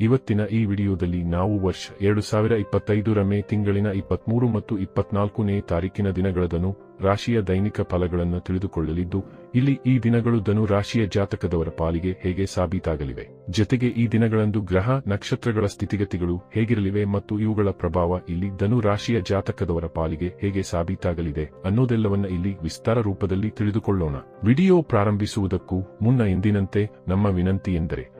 ಇವತ್ತಿನ ಈ ವಿಡಿಯೋದಲ್ಲಿ ನಾವು ವರ್ಷ ಎರಡು ಸಾವಿರ ಇಪ್ಪತ್ತೈದರ ಮೇ ತಿಂಗಳಿನ ಇಪ್ಪತ್ಮೂರು ಮತ್ತು ಇಪ್ಪತ್ನಾಲ್ಕನೇ ತಾರೀಕಿನ ದಿನಗಳದನು ರಾಶಿಯ ದೈನಿಕ ಫಲಗಳನ್ನು ತಿಳಿದುಕೊಳ್ಳಲಿದ್ದು, ಇಲ್ಲಿ ಈ ದಿನಗಳು ಧನು ರಾಶಿಯ ಜಾತಕದವರ ಪಾಲಿಗೆ ಹೇಗೆ ಸಾಬೀತಾಗಲಿವೆ. ಜೊತೆಗೆ ಈ ದಿನಗಳಂದು ಗ್ರಹ, ನಕ್ಷತ್ರಗಳ ಸ್ಥಿತಿಗತಿಗಳು ಹೇಗಿರಲಿವೆ ಮತ್ತು ಇವುಗಳ ಪ್ರಭಾವ ಇಲ್ಲಿ ಧನು ರಾಶಿಯ ಜಾತಕದವರ ಪಾಲಿಗೆ ಹೇಗೆ ಸಾಬೀತಾಗಲಿದೆ ಅನ್ನೋದೆಲ್ಲವನ್ನ ಇಲ್ಲಿ ವಿಸ್ತಾರ ರೂಪದಲ್ಲಿ ತಿಳಿದುಕೊಳ್ಳೋಣ. ವಿಡಿಯೋ ಪ್ರಾರಂಭಿಸುವುದಕ್ಕೂ ಮುನ್ನ ಎಂದಿನಂತೆ ನಮ್ಮ ವಿನಂತಿ ಎಂದರೆ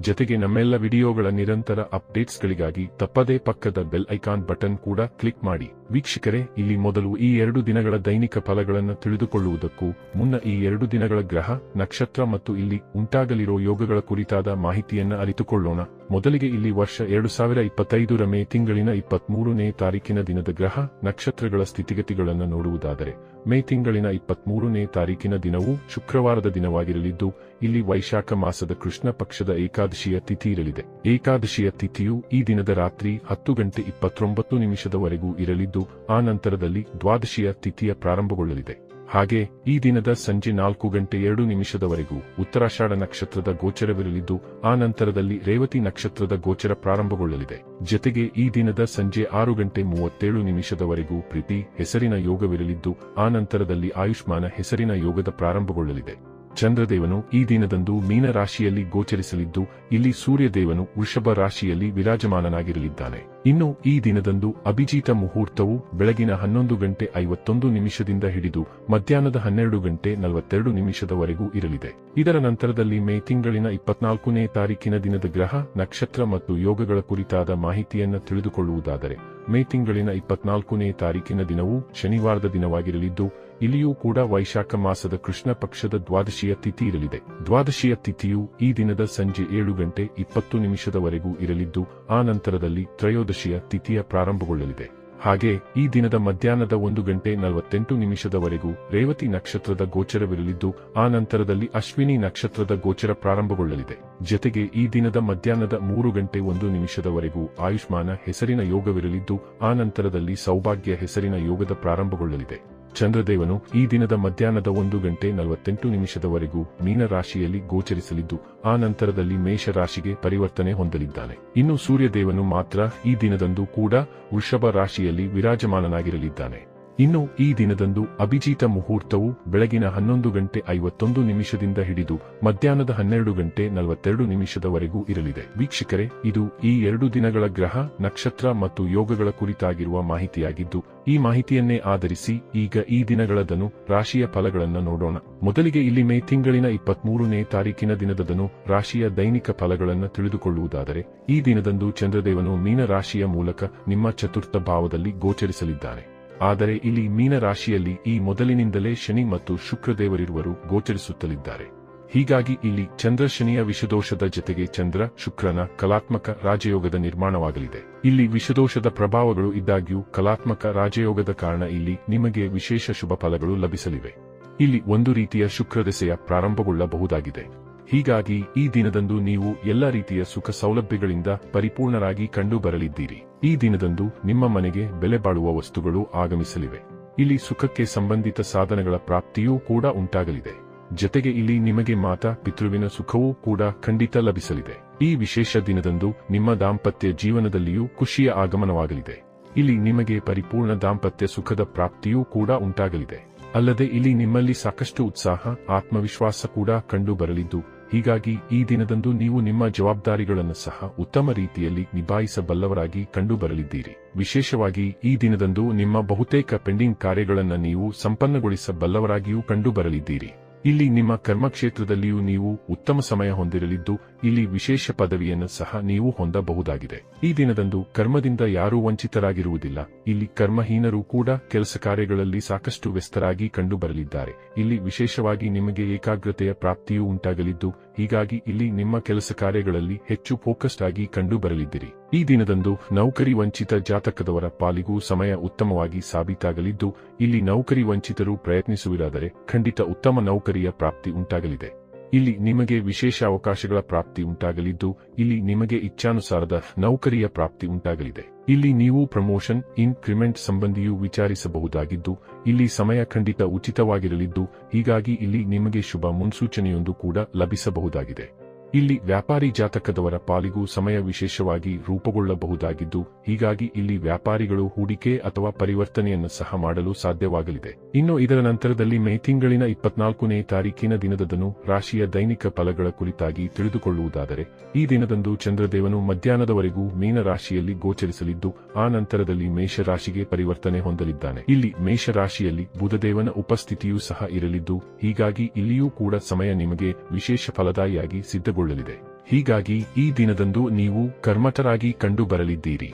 ಜೊತೆಗೆ ನಮ್ಮೆಲ್ಲ ವಿಡಿಯೋಗಳ ನಿರಂತರ ಅಪ್ಡೇಟ್ಸ್ಗಳಿಗಾಗಿ ತಪ್ಪದೇ ಪಕ್ಕದ ಬೆಲ್ ಐಕಾನ್ ಬಟನ್ ಕೂಡ ಕ್ಲಿಕ್ ಮಾಡಿ. ವೀಕ್ಷಕರೇ, ಇಲ್ಲಿ ಮೊದಲು ಈ ಎರಡು ದಿನಗಳ ದೈನಿಕ ಫಲಗಳನ್ನು ತಿಳಿದುಕೊಳ್ಳುವುದಕ್ಕೂ ಮುನ್ನ ಈ ಎರಡು ದಿನಗಳ ಗ್ರಹ, ನಕ್ಷತ್ರ ಮತ್ತು ಇಲ್ಲಿ ಉಂಟಾಗಲಿರೋ ಯೋಗಗಳ ಕುರಿತಾದ ಮಾಹಿತಿಯನ್ನು ಅರಿತುಕೊಳ್ಳೋಣ. ಮೊದಲಿಗೆ ಇಲ್ಲಿ ವರ್ಷ ಎರಡು ಸಾವಿರ ಇಪ್ಪತ್ತೈದರ ಮೇ ತಿಂಗಳಿನ ಇಪ್ಪತ್ಮೂರನೇ ತಾರೀಕಿನ ದಿನದ ಗ್ರಹ, ನಕ್ಷತ್ರಗಳ ಸ್ಥಿತಿಗತಿಗಳನ್ನು ನೋಡುವುದಾದರೆ ಮೇ ತಿಂಗಳಿನ ಇಪ್ಪತ್ಮೂರನೇ ತಾರೀಕಿನ ದಿನವು ಶುಕ್ರವಾರದ ದಿನವಾಗಿರಲಿದ್ದು ಇಲ್ಲಿ ವೈಶಾಖ ಮಾಸದ ಕೃಷ್ಣ ಪಕ್ಷದ ಏಕಾದಶಿಯ ತಿಥಿ ಇರಲಿದೆ ಏಕಾದಶಿಯ ತಿಥಿಯು ಈ ದಿನದ ರಾತ್ರಿ ಹತ್ತು ಗಂಟೆ ಇಪ್ಪತ್ತೊಂಬತ್ತು ನಿಮಿಷದವರೆಗೂ ಇರಲಿದ್ದು, ಆ ನಂತರದಲ್ಲಿ ದ್ವಾದಶಿಯ ತಿಥಿಯ ಪ್ರಾರಂಭಗೊಳ್ಳಲಿದೆ. ಹಾಗೆ ಈ ದಿನದ ಸಂಜೆ ನಾಲ್ಕು ಗಂಟೆ ಎರಡು ನಿಮಿಷದವರೆಗೂ ಉತ್ತರಾಷಾಢ ನಕ್ಷತ್ರದ ಗೋಚರವಿರಲಿದ್ದು, ಆ ನಂತರದಲ್ಲಿ ರೇವತಿ ನಕ್ಷತ್ರದ ಗೋಚರ ಪ್ರಾರಂಭಗೊಳ್ಳಲಿದೆ. ಜತೆಗೆ ಈ ದಿನದ ಸಂಜೆ ಆರು ಗಂಟೆ ಮೂವತ್ತೇಳು ನಿಮಿಷದವರೆಗೂ ಪ್ರೀತಿ, ಹೆಸರಿನ ಯೋಗವಿರಲಿದ್ದು, ಆ ನಂತರದಲ್ಲಿ ಆಯುಷ್ಮಾನ, ಹೆಸರಿನ ಯೋಗದ ಪ್ರಾರಂಭಗೊಳ್ಳಲಿದೆ. ಚಂದ್ರದೇವನು ಈ ದಿನದಂದು ಮೀನ ರಾಶಿಯಲ್ಲಿ ಗೋಚರಿಸಲಿದ್ದು, ಇಲ್ಲಿ ಸೂರ್ಯದೇವನು ವೃಷಭ ರಾಶಿಯಲ್ಲಿ ವಿರಾಜಮಾನನಾಗಿರಲಿದ್ದಾನೆ. ಇನ್ನು ಈ ದಿನದಂದು ಅಭಿಜೀತ ಮುಹೂರ್ತವು ಬೆಳಗಿನ ಹನ್ನೊಂದು ಗಂಟೆ ಐವತ್ತೊಂದು ನಿಮಿಷದಿಂದ ಹಿಡಿದು ಮಧ್ಯಾಹ್ನದ ಹನ್ನೆರಡು ಗಂಟೆ ನಲವತ್ತೆರಡು ನಿಮಿಷದವರೆಗೂ ಇರಲಿದೆ. ಇದರ ನಂತರದಲ್ಲಿ ಮೇ ತಿಂಗಳಿನ ಇಪ್ಪತ್ನಾಲ್ಕನೇ ತಾರೀಕಿನ ದಿನದ ಗ್ರಹ, ನಕ್ಷತ್ರ ಮತ್ತು ಯೋಗಗಳ ಕುರಿತಾದ ಮಾಹಿತಿಯನ್ನು ತಿಳಿದುಕೊಳ್ಳುವುದಾದರೆ, ಮೇ ತಿಂಗಳಿನ ಇಪ್ಪತ್ನಾಲ್ಕನೇ ತಾರೀಕಿನ ದಿನವು ಶನಿವಾರದ ದಿನವಾಗಿರಲಿದ್ದು ಇಲ್ಲಿಯೂ ಕೂಡ ವೈಶಾಖ ಮಾಸದ ಕೃಷ್ಣ ಪಕ್ಷದ ದ್ವಾದಶಿಯ ತಿಥಿ ಇರಲಿದೆ. ದ್ವಾದಶಿಯ ತಿಥಿಯು ಈ ದಿನದ ಸಂಜೆ ಏಳು ಗಂಟೆ ಇಪ್ಪತ್ತು ನಿಮಿಷದವರೆಗೂ ಇರಲಿದ್ದು, ಆ ನಂತರದಲ್ಲಿ ತ್ರಯೋದಶಿಯ ತಿಥಿಯ ಪ್ರಾರಂಭಗೊಳ್ಳಲಿದೆ. ಹಾಗೆ ಈ ದಿನದ ಮಧ್ಯಾಹ್ನದ ಒಂದು ಗಂಟೆ ನಲವತ್ತೆಂಟು ನಿಮಿಷದವರೆಗೂ ರೇವತಿ ನಕ್ಷತ್ರದ ಗೋಚರವಿರಲಿದ್ದು, ಆ ನಂತರದಲ್ಲಿ ಅಶ್ವಿನಿ ನಕ್ಷತ್ರದ ಗೋಚರ ಪ್ರಾರಂಭಗೊಳ್ಳಲಿದೆ. ಜತೆಗೆ ಈ ದಿನದ ಮಧ್ಯಾಹ್ನದ ಮೂರು ಗಂಟೆ ಒಂದು ನಿಮಿಷದವರೆಗೂ ಆಯುಷ್ಮಾನ ಹೆಸರಿನ ಯೋಗವಿರಲಿದ್ದು, ಆ ನಂತರದಲ್ಲಿ ಸೌಭಾಗ್ಯ ಹೆಸರಿನ ಯೋಗದ ಪ್ರಾರಂಭಗೊಳ್ಳಲಿದೆ. ಚಂದ್ರದೇವನು ಈ ದಿನದ ಮಧ್ಯಾಹ್ನದ ಒಂದು ಗಂಟೆ ನಲವತ್ತೆಂಟು ನಿಮಿಷದವರೆಗೂ ಮೀನ ರಾಶಿಯಲ್ಲಿ ಗೋಚರಿಸಲಿದ್ದು, ಆ ನಂತರದಲ್ಲಿ ಮೇಷ ರಾಶಿಗೆ ಪರಿವರ್ತನೆ ಹೊಂದಲಿದ್ದಾನೆ. ಇನ್ನು ಸೂರ್ಯದೇವನು ಮಾತ್ರ ಈ ದಿನದಂದು ಕೂಡ ವೃಷಭ ರಾಶಿಯಲ್ಲಿ ವಿರಾಜಮಾನನಾಗಿರಲಿದ್ದಾನೆ. ಇನ್ನು ಈ ದಿನದಂದು ಅಭಿಜಿತ ಮುಹೂರ್ತವು ಬೆಳಗಿನ ಹನ್ನೊಂದು ಗಂಟೆ ಐವತ್ತೊಂದು ನಿಮಿಷದಿಂದ ಹಿಡಿದು ಮಧ್ಯಾಹ್ನದ ಹನ್ನೆರಡು ಗಂಟೆ ನಲವತ್ತೆರಡು ನಿಮಿಷದವರೆಗೂ ಇರಲಿದೆ. ವೀಕ್ಷಕರೇ, ಇದು ಈ ಎರಡು ದಿನಗಳ ಗ್ರಹ, ನಕ್ಷತ್ರ ಮತ್ತು ಯೋಗಗಳ ಕುರಿತಾಗಿರುವ ಮಾಹಿತಿಯಾಗಿದ್ದು, ಈ ಮಾಹಿತಿಯನ್ನೇ ಆಧರಿಸಿ ಈಗ ಈ ದಿನಗಳದನು ರಾಶಿಯ ಫಲಗಳನ್ನು ನೋಡೋಣ. ಮೊದಲಿಗೆ ಇಲ್ಲಿ ಮೇ ತಿಂಗಳಿನ ಇಪ್ಪತ್ಮೂರನೇ ತಾರೀಕಿನ ದಿನದದನು ರಾಶಿಯ ದೈನಿಕ ಫಲಗಳನ್ನು ತಿಳಿದುಕೊಳ್ಳುವುದಾದರೆ, ಈ ದಿನದಂದು ಚಂದ್ರದೇವನು ಮೀನ ರಾಶಿಯ ಮೂಲಕ ನಿಮ್ಮ ಚತುರ್ಥ ಭಾವದಲ್ಲಿ ಗೋಚರಿಸಲಿದ್ದಾನೆ. ಆದರೆ ಇಲ್ಲಿ ಮೀನ ರಾಶಿಯಲ್ಲಿ ಈ ಮೊದಲಿನಿಂದಲೇ ಶನಿ ಮತ್ತು ಶುಕ್ರದೇವರಿರುವರು ಗೋಚರಿಸುತ್ತಲಿದ್ದಾರೆ. ಹೀಗಾಗಿ ಇಲ್ಲಿ ಚಂದ್ರ ಶನಿಯ ವಿಷದೋಷದ ಜತೆಗೆ ಚಂದ್ರ, ಶುಕ್ರನ ಕಲಾತ್ಮಕ ರಾಜಯೋಗದ ನಿರ್ಮಾಣವಾಗಲಿದೆ. ಇಲ್ಲಿ ವಿಷದೋಷದ ಪ್ರಭಾವಗಳು ಇದ್ದಾಗ್ಯೂ ಕಲಾತ್ಮಕ ರಾಜಯೋಗದ ಕಾರಣ ಇಲ್ಲಿ ನಿಮಗೆ ವಿಶೇಷ ಶುಭ ಫಲಗಳು ಲಭಿಸಲಿವೆ. ಇಲ್ಲಿ ಒಂದು ರೀತಿಯ ಶುಕ್ರದೆಸೆಯ ಪ್ರಾರಂಭಗೊಳ್ಳಬಹುದಾಗಿದೆ. ಹೀಗಾಗಿ ಈ ದಿನದಂದು ನೀವು ಎಲ್ಲ ರೀತಿಯ ಸುಖ ಸೌಲಭ್ಯಗಳಿಂದ ಪರಿಪೂರ್ಣರಾಗಿ ಕಂಡು ಬರಲಿದ್ದೀರಿ ಈ ದಿನದಂದು ನಿಮ್ಮ ಮನೆಗೆ ಬೆಲೆ ಬಾಳುವ ವಸ್ತುಗಳು ಆಗಮಿಸಲಿವೆ. ಇಲ್ಲಿ ಸುಖಕ್ಕೆ ಸಂಬಂಧಿತ ಸಾಧನಗಳ ಪ್ರಾಪ್ತಿಯೂ ಕೂಡ ಉಂಟಾಗಲಿದೆ. ಜತೆಗೆ ಇಲ್ಲಿ ನಿಮಗೆ ಮಾತಾ ಪಿತೃವಿನ ಸುಖವೂ ಕೂಡ ಖಂಡಿತ ಲಭಿಸಲಿದೆ. ಈ ವಿಶೇಷ ದಿನದಂದು ನಿಮ್ಮ ದಾಂಪತ್ಯ ಜೀವನದಲ್ಲಿಯೂ ಖುಷಿಯ ಆಗಮನವಾಗಲಿದೆ. ಇಲ್ಲಿ ನಿಮಗೆ ಪರಿಪೂರ್ಣ ದಾಂಪತ್ಯ ಸುಖದ ಪ್ರಾಪ್ತಿಯೂ ಕೂಡ ಉಂಟಾಗಲಿದೆ. ಅಲ್ಲದೆ ಇಲ್ಲಿ ನಿಮ್ಮಲ್ಲಿ ಸಾಕಷ್ಟು ಉತ್ಸಾಹ, ಆತ್ಮವಿಶ್ವಾಸ ಕೂಡ ಕಂಡು ಬರಲಿದ್ದು ಹೀಗಾಗಿ ಈ ದಿನದಂದು ನೀವು ನಿಮ್ಮ ಜವಾಬ್ದಾರಿಗಳನ್ನು ಸಹ ಉತ್ತಮ ರೀತಿಯಲ್ಲಿ ನಿಭಾಯಿಸಬಲ್ಲವರಾಗಿ ಕಂಡುಬರಲಿದ್ದೀರಿ. ವಿಶೇಷವಾಗಿ ಈ ದಿನದಂದು ನಿಮ್ಮ ಬಹುತೇಕ ಪೆಂಡಿಂಗ್ ಕಾರ್ಯಗಳನ್ನು ನೀವು ಸಂಪನ್ನಗೊಳಿಸಬಲ್ಲವರಾಗಿಯೂ ಕಂಡುಬರಲಿದ್ದೀರಿ. ಇಲ್ಲಿ ನಿಮ್ಮ ಕರ್ಮಕ್ಷೇತ್ರದಲ್ಲಿಯೂ ನೀವು ಉತ್ತಮ ಸಮಯ ಹೊಂದಿರಲಿದ್ದು ಇಲ್ಲಿ ವಿಶೇಷ ಪದವಿಯನ್ನು ಸಹ ನೀವು ಹೊಂದಬಹುದಾಗಿದೆ. ಈ ದಿನದಂದು ಕರ್ಮದಿಂದ ಯಾರೂ ವಂಚಿತರಾಗಿರುವುದಿಲ್ಲ. ಇಲ್ಲಿ ಕರ್ಮಹೀನರು ಕೂಡ ಕೆಲಸ ಕಾರ್ಯಗಳಲ್ಲಿ ಸಾಕಷ್ಟು ವ್ಯಸ್ತರಾಗಿ ಕಂಡು ಬರಲಿದ್ದಾರೆ ಇಲ್ಲಿ ವಿಶೇಷವಾಗಿ ನಿಮಗೆ ಏಕಾಗ್ರತೆಯ ಪ್ರಾಪ್ತಿಯೂ ಉಂಟಾಗಲಿದ್ದು, ಹೀಗಾಗಿ ಇಲ್ಲಿ ನಿಮ್ಮ ಕೆಲಸ ಕಾರ್ಯಗಳಲ್ಲಿ ಹೆಚ್ಚು ಫೋಕಸ್ಡ್ ಆಗಿ ಕಂಡು ಬರಲಿದ್ದೀರಿ ಈ ದಿನದಂದು ನೌಕರಿ ವಂಚಿತ ಜಾತಕದವರ ಪಾಲಿಗೂ ಸಮಯ ಉತ್ತಮವಾಗಿ ಸಾಬೀತಾಗಲಿದ್ದು, ಇಲ್ಲಿ ನೌಕರಿ ವಂಚಿತರು ಪ್ರಯತ್ನಿಸುವುದಾದರೆ ಖಂಡಿತ ಉತ್ತಮ ನೌಕರಿಯ ಪ್ರಾಪ್ತಿ ಉಂಟಾಗಲಿದೆ. ಇಲ್ಲಿ ನಿಮಗೆ ವಿಶೇಷ ಅವಕಾಶಗಳ ಪ್ರಾಪ್ತಿ ಉಂಟಾಗಲಿದ್ದು, ಇಲ್ಲಿ ನಿಮಗೆ ಇಚ್ಛಾನುಸಾರದ ನೌಕರಿಯ ಪ್ರಾಪ್ತಿ ಉಂಟಾಗಲಿದೆ. ಇಲ್ಲಿ ನೀವು ಪ್ರಮೋಷನ್, ಇನ್ಕ್ರಿಮೆಂಟ್ ಸಂಬಂಧಿಯೂ ವಿಚಾರಿಸಬಹುದಾಗಿದ್ದು, ಇಲ್ಲಿ ಸಮಯ ಖಂಡಿತ ಉಚಿತವಾಗಿರಲಿದ್ದು, ಹೀಗಾಗಿ ಇಲ್ಲಿ ನಿಮಗೆ ಶುಭ ಮುನ್ಸೂಚನೆಯೊಂದು ಕೂಡ ಲಭಿಸಬಹುದಾಗಿದೆ. ಇಲ್ಲಿ ವ್ಯಾಪಾರಿ ಜಾತಕದವರ ಪಾಲಿಗೂ ಸಮಯ ವಿಶೇಷವಾಗಿ ರೂಪುಗೊಳ್ಳಬಹುದಾಗಿದ್ದು, ಹೀಗಾಗಿ ಇಲ್ಲಿ ವ್ಯಾಪಾರಿಗಳು ಹೂಡಿಕೆ ಅಥವಾ ಪರಿವರ್ತನೆಯನ್ನು ಸಹ ಮಾಡಲು ಸಾಧ್ಯವಾಗಲಿದೆ. ಇನ್ನು ಇದರ ನಂತರದಲ್ಲಿ ಮೇ ತಿಂಗಳಿನ ಇಪ್ಪತ್ನಾಲ್ಕನೇ ತಾರೀಕಿನ ದಿನದದನ್ನು ರಾಶಿಯ ದೈನಿಕ ಫಲಗಳ ಕುರಿತಾಗಿ ತಿಳಿದುಕೊಳ್ಳುವುದಾದರೆ, ಈ ದಿನದಂದು ಚಂದ್ರದೇವನು ಮಧ್ಯಾಹ್ನದವರೆಗೂ ಮೀನ ರಾಶಿಯಲ್ಲಿ ಗೋಚರಿಸಲಿದ್ದು, ಆ ನಂತರದಲ್ಲಿ ಮೇಷರಾಶಿಗೆ ಪರಿವರ್ತನೆ ಹೊಂದಲಿದ್ದಾನೆ. ಇಲ್ಲಿ ಮೇಷರಾಶಿಯಲ್ಲಿ ಬುಧದೇವನ ಉಪಸ್ಥಿತಿಯೂ ಸಹ ಇರಲಿದ್ದು, ಹೀಗಾಗಿ ಇಲ್ಲಿಯೂ ಕೂಡ ಸಮಯ ನಿಮಗೆ ವಿಶೇಷ ಫಲದಾಯಿಯಾಗಿ ಸಿದ್ಧಗೊಳ್ಳಲಿದೆ ಹೀಗಾಗಿ ಈ ದಿನದಂದು ನೀವು ಕರ್ಮಠರಾಗಿ ಕಂಡು ಬರಲಿದ್ದೀರಿ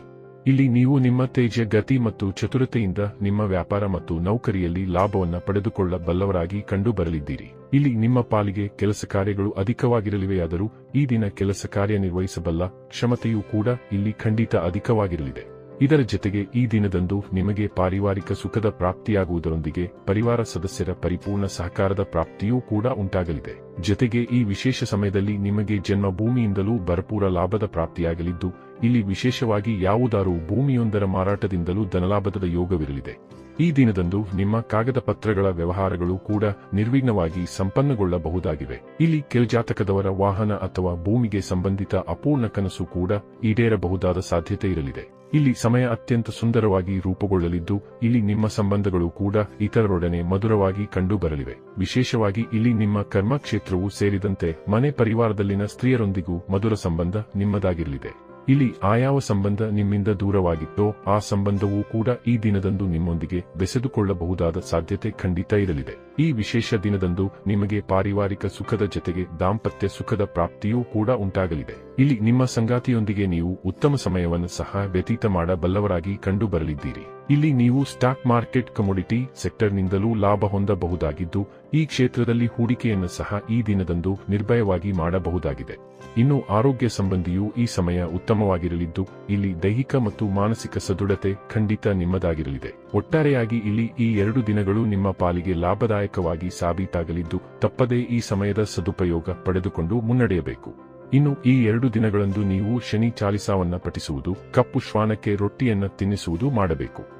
ಇಲ್ಲಿ ನೀವು ನಿಮ್ಮ ತೇಜ, ಗತಿ ಮತ್ತು ಚತುರತೆಯಿಂದ ನಿಮ್ಮ ವ್ಯಾಪಾರ ಮತ್ತು ನೌಕರಿಯಲ್ಲಿ ಲಾಭವನ್ನು ಪಡೆದುಕೊಳ್ಳಬಲ್ಲವರಾಗಿ ಕಂಡು ಬರಲಿದ್ದೀರಿ ಇಲ್ಲಿ ನಿಮ್ಮ ಪಾಲಿಗೆ ಕೆಲಸ ಕಾರ್ಯಗಳು ಅಧಿಕವಾಗಿರಲಿವೆಯಾದರೂ ಈ ದಿನ ಕೆಲಸ ಕಾರ್ಯನಿರ್ವಹಿಸಬಲ್ಲ ಕ್ಷಮತೆಯೂ ಕೂಡ ಇಲ್ಲಿ ಖಂಡಿತ ಅಧಿಕವಾಗಿರಲಿದೆ. ಇದರ ಜೊತೆಗೆ ಈ ದಿನದಂದು ನಿಮಗೆ ಪಾರಿವಾರಿಕ ಸುಖದ ಪ್ರಾಪ್ತಿಯಾಗುವುದರೊಂದಿಗೆ ಪರಿವಾರ ಸದಸ್ಯರ ಪರಿಪೂರ್ಣ ಸಹಕಾರದ ಪ್ರಾಪ್ತಿಯೂ ಕೂಡ ಉಂಟಾಗಲಿದೆ. ಜೊತೆಗೆ ಈ ವಿಶೇಷ ಸಮಯದಲ್ಲಿ ನಿಮಗೆ ಜನ್ಮಭೂಮಿಯಿಂದಲೂ ಭರಪೂರ ಲಾಭದ ಪ್ರಾಪ್ತಿಯಾಗಲಿದ್ದು, ಇಲ್ಲಿ ವಿಶೇಷವಾಗಿ ಯಾವುದಾರೂ ಭೂಮಿಯೊಂದರ ಮಾರಾಟದಿಂದಲೂ ಧನಲಾಭದ ಯೋಗವಿರಲಿದೆ. ಈ ದಿನದಂದು ನಿಮ್ಮ ಕಾಗದ ಪತ್ರಗಳ ವ್ಯವಹಾರಗಳು ಕೂಡ ನಿರ್ವಿಘ್ನವಾಗಿ ಸಂಪನ್ನಗೊಳ್ಳಬಹುದಾಗಿವೆ. ಇಲ್ಲಿ ಕೆಲ್ಜಾತಕದವರ ವಾಹನ ಅಥವಾ ಭೂಮಿಗೆ ಸಂಬಂಧಿತ ಅಪೂರ್ಣ ಕನಸು ಕೂಡ ಈಡೇರಬಹುದಾದ ಸಾಧ್ಯತೆ ಇರಲಿದೆ. ಇಲ್ಲಿ ಸಮಯ ಅತ್ಯಂತ ಸುಂದರವಾಗಿ ರೂಪುಗೊಳ್ಳಲಿದ್ದು, ಇಲ್ಲಿ ನಿಮ್ಮ ಸಂಬಂಧಗಳು ಕೂಡ ಇತರರೊಡನೆ ಮಧುರವಾಗಿ ಕಂಡುಬರಲಿವೆ. ವಿಶೇಷವಾಗಿ ಇಲ್ಲಿ ನಿಮ್ಮ ಕರ್ಮಕ್ಷೇತ್ರವೂ ಸೇರಿದಂತೆ ಮನೆ ಪರಿವಾರದಲ್ಲಿನ ಸ್ತ್ರೀಯರೊಂದಿಗೂ ಮಧುರ ಸಂಬಂಧ ನಿಮ್ಮದಾಗಿರಲಿದೆ. ಇಲ್ಲಿ ಆಯಾವ ಸಂಬಂಧ ನಿಮ್ಮಿಂದ ದೂರವಾಗಿತ್ತೋ, ಆ ಸಂಬಂಧವೂ ಕೂಡ ಈ ದಿನದಂದು ನಿಮ್ಮೊಂದಿಗೆ ಬೆಸೆದುಕೊಳ್ಳಬಹುದಾದ ಸಾಧ್ಯತೆ ಖಂಡಿತ ಇರಲಿದೆ. ಈ ವಿಶೇಷ ದಿನದಂದು ನಿಮಗೆ ಪಾರಿವಾರಿಕ ಸುಖದ ಜೊತೆಗೆ ದಾಂಪತ್ಯ ಸುಖದ ಪ್ರಾಪ್ತಿಯೂ ಕೂಡ ಉಂಟಾಗಲಿದೆ. ಇಲ್ಲಿ ನಿಮ್ಮ ಸಂಗಾತಿಯೊಂದಿಗೆ ನೀವು ಉತ್ತಮ ಸಮಯವನ್ನು ಸಹ ವ್ಯತೀತ ಮಾಡಬಲ್ಲವರಾಗಿ ಕಂಡು ಬರಲಿದ್ದೀರಿ ಇಲ್ಲಿ ನೀವು ಸ್ಟಾಕ್ ಮಾರ್ಕೆಟ್ ಕಮೋಡಿಟಿ ಸೆಕ್ಟರ್ನಿಂದಲೂ ಲಾಭ ಹೊಂದಬಹುದಾಗಿದ್ದು, ಈ ಕ್ಷೇತ್ರದಲ್ಲಿ ಹೂಡಿಕೆಯನ್ನು ಸಹ ಈ ದಿನದಂದು ನಿರ್ಭಯವಾಗಿ ಮಾಡಬಹುದಾಗಿದೆ. ಇನ್ನು ಆರೋಗ್ಯ ಸಂಬಂಧಿಯೂ ಈ ಸಮಯ ಉತ್ತಮವಾಗಿರಲಿದ್ದು, ಇಲ್ಲಿ ದೈಹಿಕ ಮತ್ತು ಮಾನಸಿಕ ಸದೃಢತೆ ಖಂಡಿತ ನಿಮ್ಮದಾಗಿರಲಿದೆ. ಒಟ್ಟಾರೆಯಾಗಿ ಇಲ್ಲಿ ಈ ಎರಡು ದಿನಗಳು ನಿಮ್ಮ ಪಾಲಿಗೆ ಲಾಭದಾಯಕವಾಗಿ ಸಾಬೀತಾಗಲಿದ್ದು, ತಪ್ಪದೇ ಈ ಸಮಯದ ಸದುಪಯೋಗ ಪಡೆದುಕೊಂಡು ಮುನ್ನಡೆಯಬೇಕು. ಇನ್ನು ಈ ಎರಡು ದಿನಗಳಂದು ನೀವು ಶನಿ ಚಾಲಿಸಾವನ್ನ ಪಠಿಸುವುದು, ಕಪ್ಪು ಶ್ವಾನಕ್ಕೆ ರೊಟ್ಟಿಯನ್ನ ತಿನ್ನಿಸುವುದು ಮಾಡಬೇಕು.